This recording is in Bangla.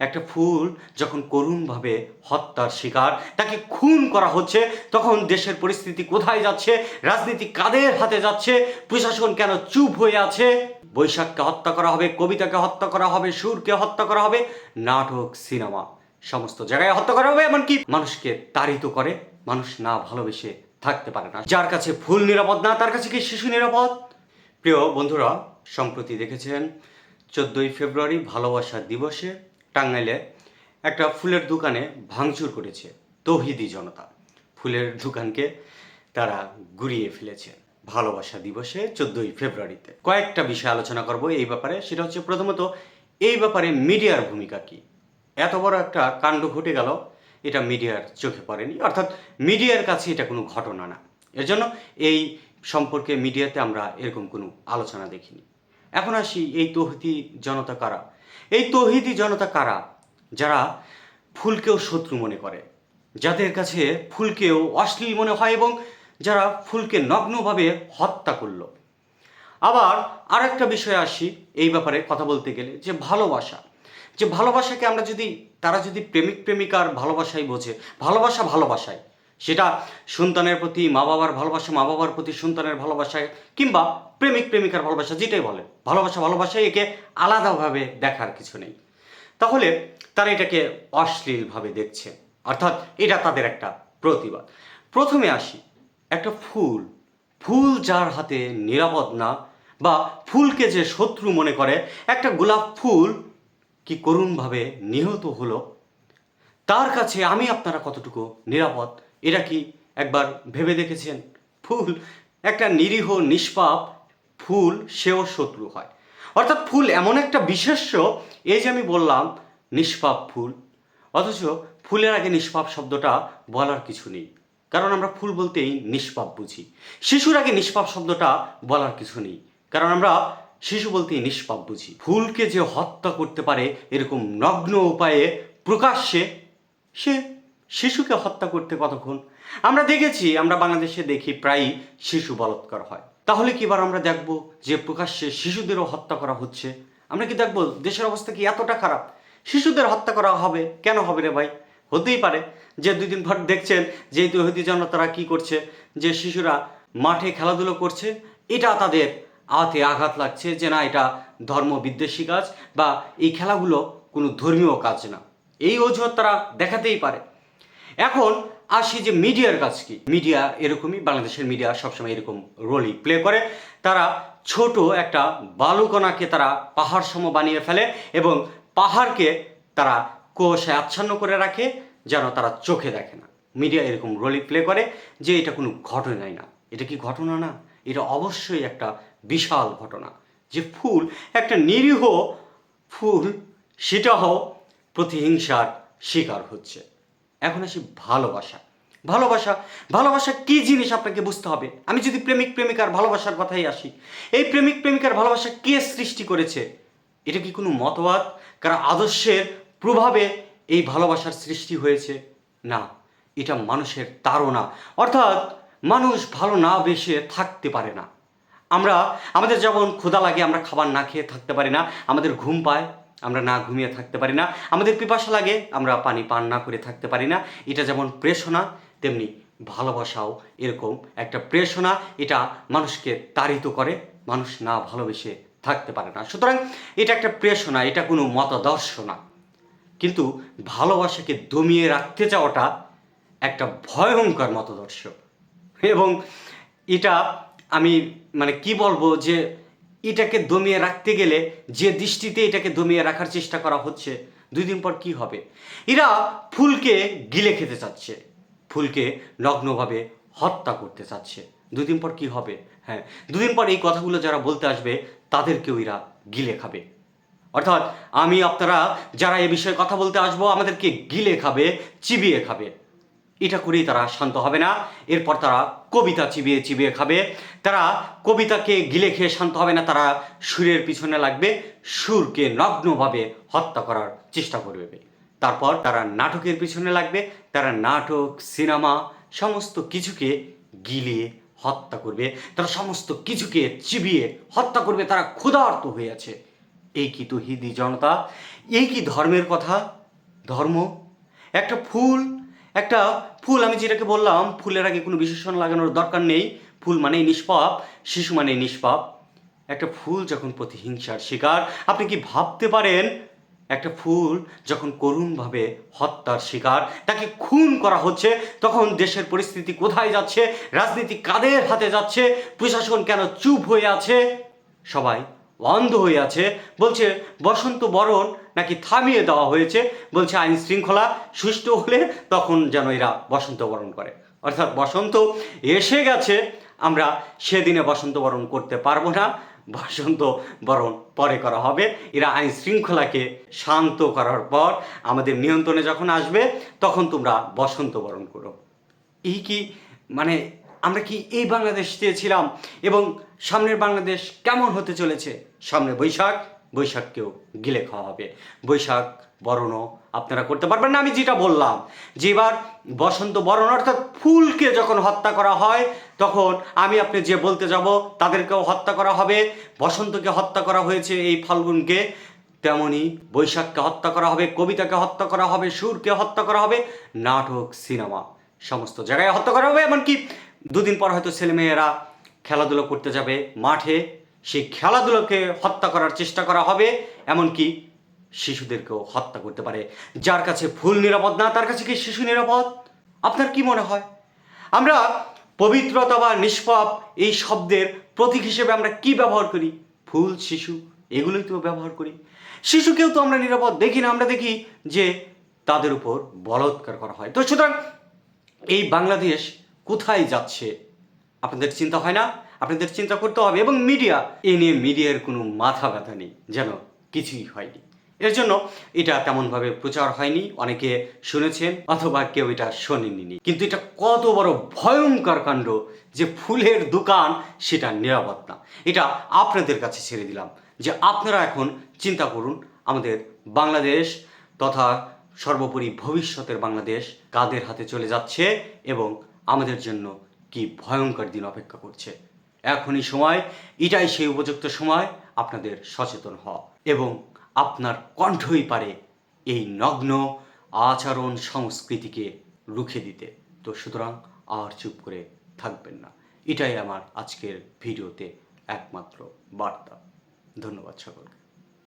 একটা ফুল যখন করুণভাবে হত্যার শিকার, তাকে খুন করা হচ্ছে, তখন দেশের পরিস্থিতি কোথায় যাচ্ছে, রাজনীতি কাদের হাতে যাচ্ছে, প্রশাসন কেন চুপ হয়ে আছে? বৈশাখকে হত্যা করা হবে, কবিতাকে হত্যা করা হবে, সুরকে হত্যা করা হবে, নাটক, সিনেমা, সমস্ত জায়গায় হত্যা করা হবে, এমনকি মানুষকে তাড়িত করে, মানুষ না ভালোবেসে থাকতে পারে না। যার কাছে ফুল নিরাপদ না, তার কাছে কি শিশু নিরাপদ? প্রিয় বন্ধুরা, সম্প্রতি দেখেছেন, চোদ্দোই ফেব্রুয়ারি ভালোবাসা দিবসে টাঙ্গাইলে একটা ফুলের দোকানে ভাঙচুর করেছে তৌহিদি জনতা। ফুলের দোকানকে তারা গুড়িয়ে ফেলেছে ভালোবাসা দিবসে চোদ্দোই ফেব্রুয়ারিতে। কয়েকটা বিষয় আলোচনা করব এই ব্যাপারে, সেটা হচ্ছে প্রথমত, এই ব্যাপারে মিডিয়ার ভূমিকা কী? এত বড় একটা কাণ্ড ঘটে গেল, এটা মিডিয়ার চোখে পড়েনি। অর্থাৎ মিডিয়ার কাছে এটা কোনো ঘটনা না। এর জন্য এই সম্পর্কে মিডিয়াতে আমরা এরকম কোনো আলোচনা দেখিনি। এখন আসি এই তৌহিদি জনতা কারা? এই তৌহিদি জনতা কারা? যারা ফুলকেও শত্রু মনে করে, যাদের কাছে ফুলকেও অশ্লীল মনে হয় এবং যারা ফুলকে নগ্নভাবে হত্যা করল। আবার আর একটা বিষয়ে আসি এই ব্যাপারে কথা বলতে গেলে, যে ভালোবাসা। যে ভালোবাসাকে আমরা যদি, তারা যদি প্রেমিক প্রেমিকার ভালোবাসাই বোঝে, ভালোবাসা ভালোবাসায় সেটা সন্তানের প্রতি মা বাবার ভালোবাসা মা বাবার প্রতি সন্তানের ভালোবাসায় কিংবা প্রেমিক, প্রেমিকার ভালোবাসা, যেটাই বলে ভালোবাসা ভালোবাসায় একে আলাদাভাবে দেখার কিছু নেই। তাহলে তারা এটাকে অশ্লীলভাবে দেখছে, অর্থাৎ এটা তাদের একটা প্রতিবাদ। প্রথমে আসি, একটা ফুল ফুল যার হাতে নিরাপদ না বা ফুলকে যে শত্রু মনে করে, একটা গোলাপ ফুল কি করুণভাবে নিহত হলো? তার কাছে আমি আপনারা কতটুকু নিরাপদ? এটা কি একবার ভেবে দেখেছেন? ফুল, একটা নিরীহ, নিষ্পাপ ফুল সেও শত্রু হয়। অর্থাৎ ফুল এমন একটা বিশেষ্য, এই যে আমি বললাম, নিষ্পাপ ফুল। অথচ ফুলের আগে নিষ্পাপ শব্দটা বলার কিছু নেই। কারণ আমরা ফুল বলতেই নিষ্পাপ বুঝি। শিশুর আগে নিষ্পাপ শব্দটা বলার কিছু নেই। কারণ আমরা শিশু বলতেই নিষ্পাপ বুঝি। ফুলকে যে হত্যা করতে পারে এরকম নগ্ন উপায়ে প্রকাশ্যে সে শিশুকে হত্যা করতে কতক্ষণ? আমরা দেখেছি, আমরা বাংলাদেশে দেখি প্রায়ই শিশু বলৎকার হয়। তাহলে কি এবার আমরা দেখব যে প্রকাশ্যে শিশুদেরও হত্যা করা হচ্ছে? আমরা কি দেখব দেশের অবস্থা কি এতটা খারাপ? শিশুদের হত্যা করা হবে? কেন হবে রে ভাই? হতেই পারে। যে দুই দিন পর দেখছেন যে তৈহদি জনতারা কি করছে, যে শিশুরা মাঠে খেলাধুলো করছে, এটা তাদের আতে আঘাত লাগছে যে না, এটা ধর্ম বিদ্বেষী কাজ বা এই খেলাগুলো কোনো ধর্মীয় কাজ না। এই অজুহাত তারা দেখাতেই পারে। এখন আসি যে মিডিয়ার কাজ কি। মিডিয়া এরকমই, বাংলাদেশের মিডিয়া সবসময় এরকম রোলই প্লে করে। তারা ছোট একটা বালুকণাকে তারা পাহাড় সম বানিয়ে ফেলে এবং পাহাড়কে তারা কুয়াশায় আচ্ছন্ন করে রাখে, যেন তারা চোখে দেখে না। মিডিয়া এরকম রোলই প্লে করে যে এটা কোনো ঘটনাই না। এটা কি ঘটনা না? এটা অবশ্যই একটা বিশাল ঘটনা। যে ফুল, একটা নিরীহ ফুল, সেটাও প্রতিহিংসার শিকার হচ্ছে। এখন আসি ভালোবাসা। ভালোবাসা ভালোবাসা কি জিনিস আপনাকে বুঝতে হবে? আমি যদি প্রেমিক, প্রেমিকার ভালোবাসার কথাই আসি, এই প্রেমিক, প্রেমিকার ভালোবাসা কে সৃষ্টি করেছে? এটা কি কোনো মতবাদ? কারণ আদর্শের প্রভাবে এই ভালোবাসার সৃষ্টি হয়েছে? না, এটা মানুষের তাড়না। অর্থাৎ মানুষ ভালো না বেসে থাকতে পারে না। আমরা, আমাদের যেমন ক্ষুধা লাগে, আমরা খাবার না খেয়ে থাকতে পারি না, আমাদের ঘুম পায় আমরা না ঘুমিয়ে থাকতে পারি না। আমাদের পিপাসা লাগে, আমরা পানি পান না করে থাকতে পারি না। এটা যেমন প্রেষণা, তেমনি ভালোবাসাও এরকম একটা প্রেষণা। এটা মানুষকে তাড়িত করে, মানুষ না ভালোবেসে থাকতে পারে না। সুতরাং এটা একটা প্রেষণা, এটা কোনো মতাদর্শ না। কিন্তু ভালোবাসাকে দমিয়ে রাখতে চাওয়াটা একটা ভয়ঙ্কর মতাদর্শ। এবং এটা আমি মানে কি বলব যে এটাকে দমিয়ে রাখতে গেলে যে দৃষ্টিতে এটাকে দমিয়ে রাখার চেষ্টা করা হচ্ছে, দুই দিন পর কি হবে? এরা ফুলকে গিলে খেতে চাচ্ছে, ফুলকে নগ্নভাবে হত্যা করতে চাচ্ছে। দুদিন পর কি হবে? হ্যাঁ দুদিন পর এই কথাগুলো যারা বলতে আসবে, তাদেরকেও এরা গিলে খাবে। অর্থাৎ আমি, আপনারা যারা এ বিষয়ে কথা বলতে আসব, আমাদেরকে গিলে খাবে, চিবিয়ে খাবে। এটা করেই তারা শান্ত হবে না। এরপর তারা কবিতা চিবিয়ে চিবিয়ে খাবে। তারা কবিতাকে গিলে খেয়ে শান্ত হবে না, তারা সুরের পিছনে লাগবে। সুরকে নগ্নভাবে হত্যা করার চেষ্টা করবে। তারপর তারা নাটকের পিছনে লাগবে। তারা নাটক, সিনেমা, সমস্ত কিছুকে গিলিয়ে হত্যা করবে। তারা সমস্ত কিছুকে চিবিয়ে হত্যা করবে। তারা ক্ষুধার্ত হয়ে আছে। এই কি তো তহিদি জনতা? এই কি ধর্মের কথা? ধর্ম? একটা ফুল একটা ফুল আমি যেটাকে বললাম, ফুলের আগে কোনো বিশেষণ লাগানোর দরকার নেই। ফুল মানেই নিষ্পাপ, শিশু মানেই নিষ্পাপ। একটা ফুল যখন প্রতিহিংসার শিকার, আপনি কি ভাবতে পারেন, একটা ফুল যখন করুণভাবে হত্যার শিকার, তাকে খুন করা হচ্ছে, তখন দেশের পরিস্থিতি কোথায় যাচ্ছে, রাজনীতি কাদের হাতে যাচ্ছে, প্রশাসন কেন চুপ হয়ে আছে? সবাই অন্ধ হয়ে আছে। বলছে, বসন্ত বরণ নাকি থামিয়ে দেওয়া হয়েছে বলছে আইন শৃঙ্খলা সুষ্ঠু হলে তখন যেন এরা বসন্ত বরণ করে। অর্থাৎ বসন্ত এসে গেছে, আমরা সেদিনে বসন্ত বরণ করতে পারব না। বসন্ত বরণ পরে করা হবে। এরা আইন শৃঙ্খলাকে শান্ত করার পর আমাদের নিয়ন্ত্রণে যখন আসবে, তখন তোমরা বসন্ত বরণ করো। এই কি মানে আমরা কি এই বাংলাদেশ চেয়েছিলাম এবং সামনের বাংলাদেশ কেমন হতে চলেছে? সামনে বৈশাখ বৈশাখকেও গিলে খাওয়া হবে বৈশাখ বরণও আপনারা করতে পারবেন না, আমি যেটা বললাম। যে এবার বসন্ত বরণ, অর্থাৎ ফুলকে যখন হত্যা করা হয়, তখন আমি আপনি যে বলতে যাব, তাদেরকেও হত্যা করা হবে। বসন্তকে হত্যা করা হয়েছে এই ফাল্গুনকে, তেমনি বৈশাখকে হত্যা করা হবে, কবিতাকে হত্যা করা হবে, সুরকে হত্যা করা হবে, নাটক, সিনেমা, সমস্ত জায়গায় হত্যা করা হবে। এমনকি দুদিন পর হয়তো ছেলেমেয়েরা খেলাধুলো করতে যাবে মাঠে। সেই খেলাধুলোকে হত্যা করার চেষ্টা করা হবে, এমনকি শিশুদেরকেও হত্যা করতে পারে। যার কাছে ফুল নিরাপদ না, তার কাছে কি শিশু নিরাপদ? আপনার কি মনে হয়? আমরা পবিত্রতা বা নিষ্পাপ এই শব্দের প্রতীক হিসেবে আমরা কি ব্যবহার করি? ফুল শিশু, এগুলোই তো ব্যবহার করি। শিশুকেও তো আমরা নিরাপদ দেখি না, আমরা দেখি যে তাদের উপর বলৎকার করা হয়। তো সুতরাং এই বাংলাদেশ কোথায় যাচ্ছে, আপনাদের চিন্তা হয় না? আপনাদের চিন্তা করতে হবে এবং মিডিয়া এ নিয়ে মিডিয়ার কোনো মাথা ব্যথা নেই, যেন কিছুই হয়নি। এর জন্য এটা তেমনভাবে প্রচার হয়নি, অনেকে শুনেছেন অথবা কেউ এটা শোনেননি। কিন্তু এটা কত বড় ভয়ঙ্কর কাণ্ড যে ফুলের দোকান সেটা নিরাপদ না। এটা আপনাদের কাছে ছেড়ে দিলাম যে আপনারা এখন চিন্তা করুন, আমাদের বাংলাদেশ তথা সর্বোপরি ভবিষ্যতের বাংলাদেশ কাদের হাতে চলে যাচ্ছে এবং আমাদের জন্য কি ভয়ঙ্কর দিন অপেক্ষা করছে। এখনই সময়, এটাই সেই উপযুক্ত সময়, আপনাদের সচেতন হওয়া। এবং আপনার কণ্ঠই পারে এই নগ্ন আচরণ সংস্কৃতিকে রুখে দিতে। তো সুতরাং আর চুপ করে থাকবেন না। এটাই আমার আজকের ভিডিওতে একমাত্র বার্তা। ধন্যবাদ সকলকে।